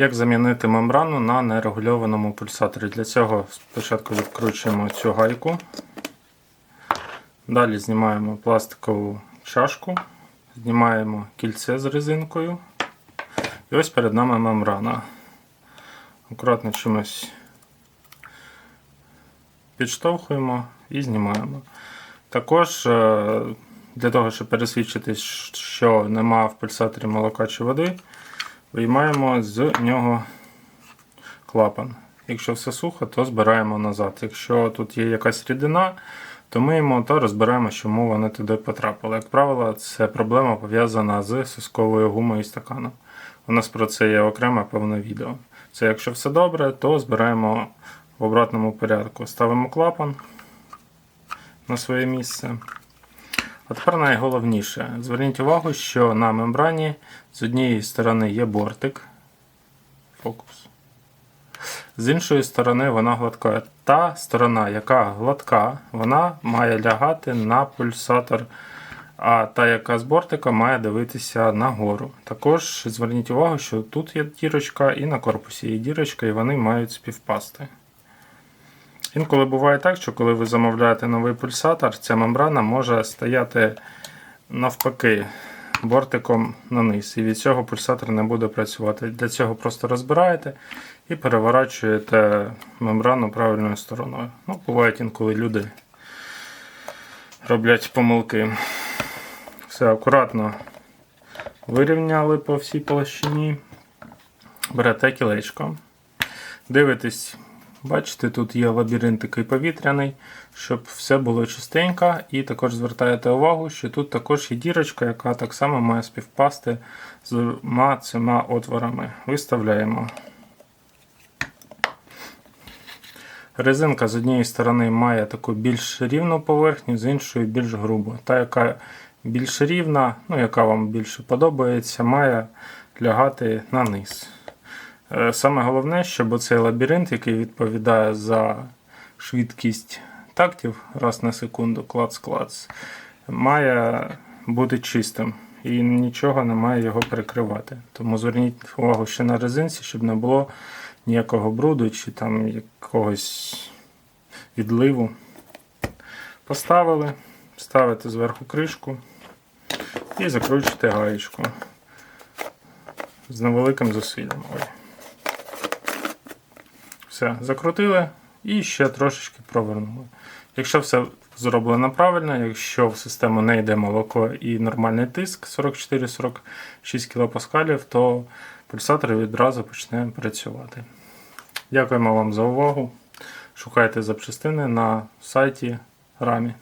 Як замінити мембрану на нерегульованому пульсаторі? Для цього спочатку відкручуємо цю гайку. Далі знімаємо пластикову чашку, знімаємо кільце з резинкою. І ось перед нами мембрана. Акуратно чимось підштовхуємо і знімаємо. Також е, для того, щоб пересвідчитись, що нема в пульсаторі молока чи води, виймаємо з нього клапан. Якщо все сухо, то збираємо назад. Якщо тут є якась рідина, то миємо та розбираємо, чому вони туди потрапили. Як правило, це проблема пов'язана з сосковою гумою і стаканом. У нас про це є окреме певне відео. Це якщо все добре, то збираємо в обратному порядку. Ставимо клапан на своє місце. А тепер найголовніше. Зверніть увагу, що на мембрані з однієї сторони є бортик. Фокус. З іншої сторони вона гладка. Та сторона, яка гладка, вона має лягати на пульсатор, а та, яка з бортика, має дивитися нагору. Також зверніть увагу, що тут є дірочка і на корпусі є дірочка, і вони мають співпасти. Інколи буває так, що коли ви замовляєте новий пульсатор, ця мембрана може стояти навпаки бортиком на низ. І від цього пульсатор не буде працювати. Для цього просто розбираєте і переворачуєте мембрану правильною стороною. Ну, Бувають інколи люди роблять помилки. Все акуратно вирівняли по всій площині. Берете кілечко. Дивитесь. Бачите, тут є лабіринт такий повітряний, щоб все було чистенько. І також звертаєте увагу, що тут також є дірочка, яка так само має співпасти з двома цими отворами. Виставляємо. Резинка з однієї сторони має таку більш рівну поверхню, з іншої більш грубу. Та, яка більш рівна, ну, яка вам більше подобається, має лягати на низ. Е, Саме головне, щоб цей лабіринт, який відповідає за швидкість тактів раз на секунду, клац-клац, має бути чистим і нічого не має його перекривати. Тому зверніть увагу ще на резинці, щоб не було ніякого бруду чи там якогось відливу. Поставили, ставите зверху кришку і закручуєте гаєчку з невеликим зусиллям. Все, закрутили і ще трошечки провернули. Якщо все зроблено правильно, якщо в систему не йде молоко і нормальний тиск 44-46 кПа, то пульсатор відразу почне працювати. Дякуємо вам за увагу. Шукайте запчастини на сайті Рамі.